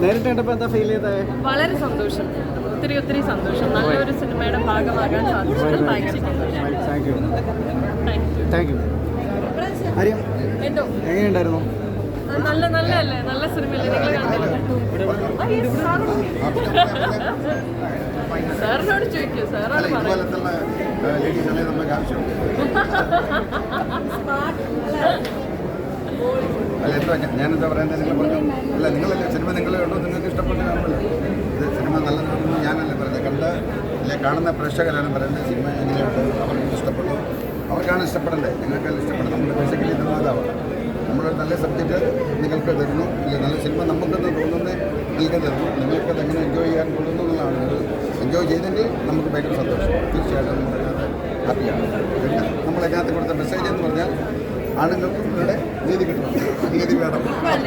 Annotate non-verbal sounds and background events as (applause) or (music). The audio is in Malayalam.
നേരിട്ട് കണ്ടപ്പോൾ എന്താ ഫീൽ ചെയ്തത് വളരെ സന്തോഷം. ഒത്തിരി ഒത്തിരി സന്തോഷം. നല്ലൊരു സിനിമയുടെ ഭാഗമാകാൻ സാധിച്ചത് ഭയങ്കര എങ്ങനെയുണ്ടായിരുന്നു? നല്ല നല്ല അല്ലേ നല്ല സിനിമയല്ലേ നിങ്ങൾ കണ്ടില്ലേ സാറിനോട് ചോദിക്കൂ. സാറാണ് പറയുന്നത് (laughs) അല്ല എന്താ ഞാനെന്താ പറയുന്നത് നിങ്ങൾ പറഞ്ഞു അല്ല നിങ്ങളല്ലേ സിനിമ നിങ്ങൾ കണ്ടോ നിങ്ങൾക്ക് ഇഷ്ടപ്പെട്ട കാണുമല്ലോ സിനിമ നല്ലതാണ് ഞാനല്ലേ പറയുന്നത് കണ്ട അല്ലെ കാണുന്ന പ്രേക്ഷകരാണ് പറയുന്നത് സിനിമ എങ്ങനെയുണ്ട്? അവർക്ക് ഇഷ്ടപ്പെട്ടു. അവർക്കാണ് ഇഷ്ടപ്പെടേണ്ടത് നിങ്ങൾക്ക് ഇഷ്ടപ്പെടുന്നത് നമ്മുടെ ബേസിക്കലി നിർമ്മാതാവാണ് നമ്മളൊരു നല്ല സബ്ജക്റ്റ് നിങ്ങൾക്ക് തരുന്നു. ഇല്ല നല്ല സിനിമ നമുക്കെന്ന് തോന്നുന്നത് നിങ്ങൾക്ക് തരുന്നു. നിങ്ങൾക്കത് എങ്ങനെ എൻജോയ് ചെയ്യാൻ കൊള്ളുന്നു എന്നുള്ളതാണ് നിങ്ങൾ എൻജോയ് ചെയ്തെങ്കിൽ നമുക്ക് ഭയങ്കര സന്തോഷം. തീർച്ചയായിട്ടും നമ്മളതിനകത്ത് ഹാപ്പിയാണ് പിന്നെ നമ്മളതിനകത്ത് കൊടുത്ത മെസ്സേജ് എന്ന് പറഞ്ഞാൽ ആണുങ്ങൾക്കും ഇവിടെ നീതി കിട്ടണം നീതി വേണം.